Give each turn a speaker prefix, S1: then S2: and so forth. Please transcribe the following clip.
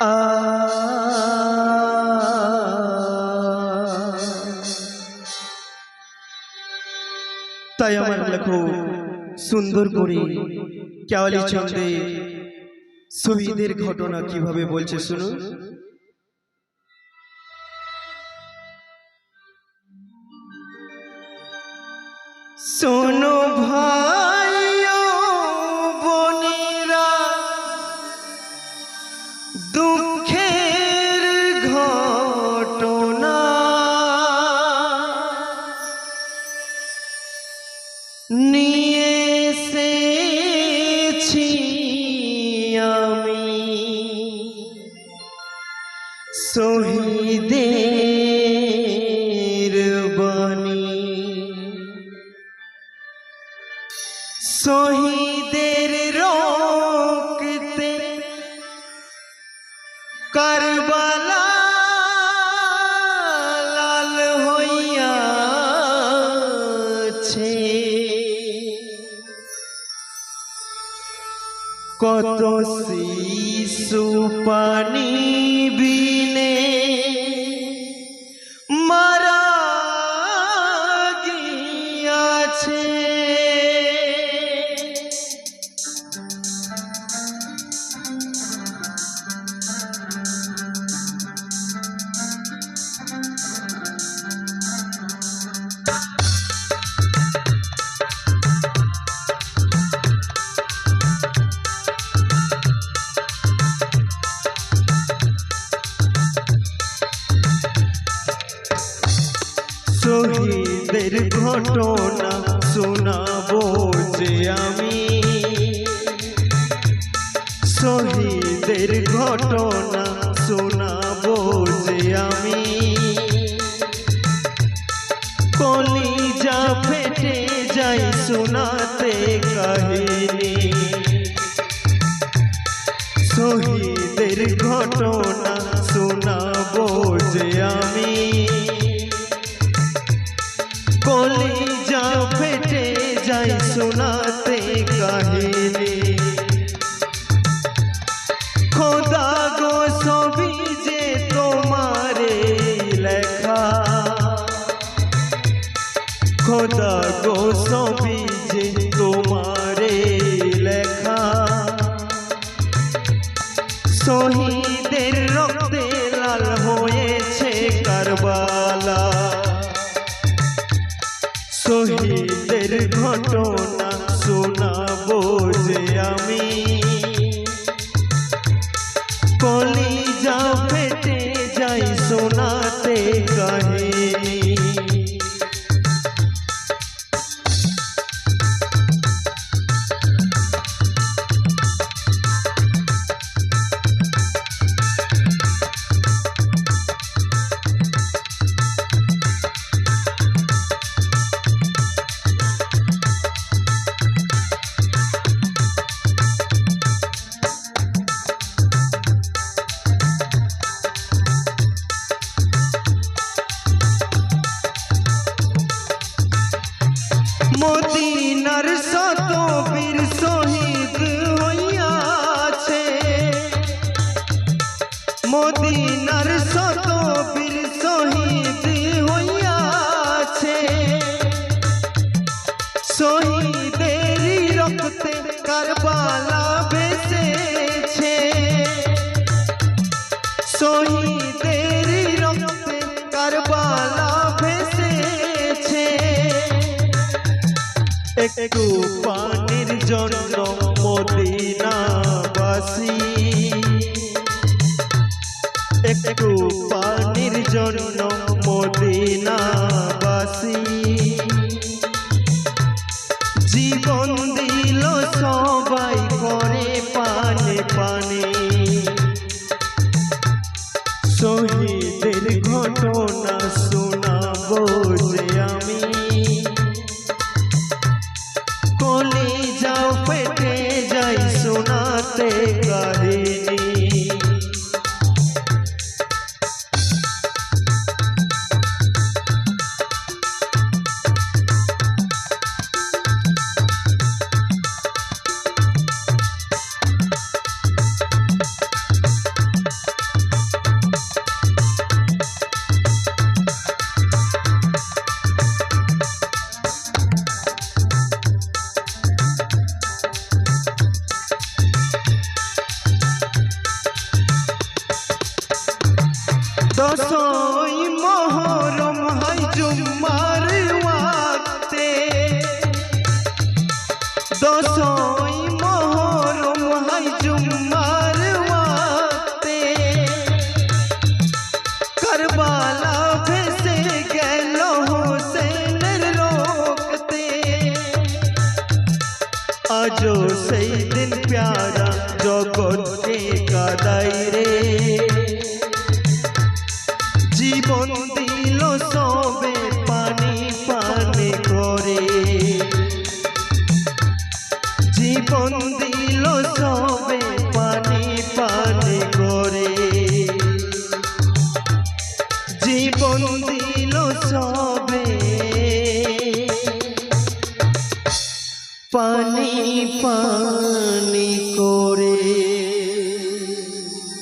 S1: তাই আমার লেখো সুন্দর করে কেওয়ালি চন্দ্রে সুবিধের ঘটনা কীভাবে বলছে শুনুন। শোনো भा Need কত শিশু পানি ঘটনা শোনাবো যে আমি। শহীদের ঘটনা শোনাবো যে আমি। কলিজা ফেটে যাই শোনাতে কাহিনী। শহীদের ঘটনা শহীদের রক্তে লাল হয়েছে কারবালা। শহীদের ঘটনা শোনাবো যে আমি মদিনার শত বীর শহীদ হইয়াছে। মদিনার শত বীর শহীদ হইয়াছে। শহীদের রক্তে কারবালা বেসেছে শহীদের একটু পানির জন্য মদিনাবাসী। একটু পানির জন্য মদিনাবাসী। दसई मोहरम है जुम्मार वाते दसोई मोहरम है जुम्मार वाते करबाला भेसे गलो हुसैन आजो सही दिन प्यारा जो के का दायरे সবে পানি পানি করে। জীবন দিল সবে পানি পানি করে। জীবন দিল সবে পানি পানি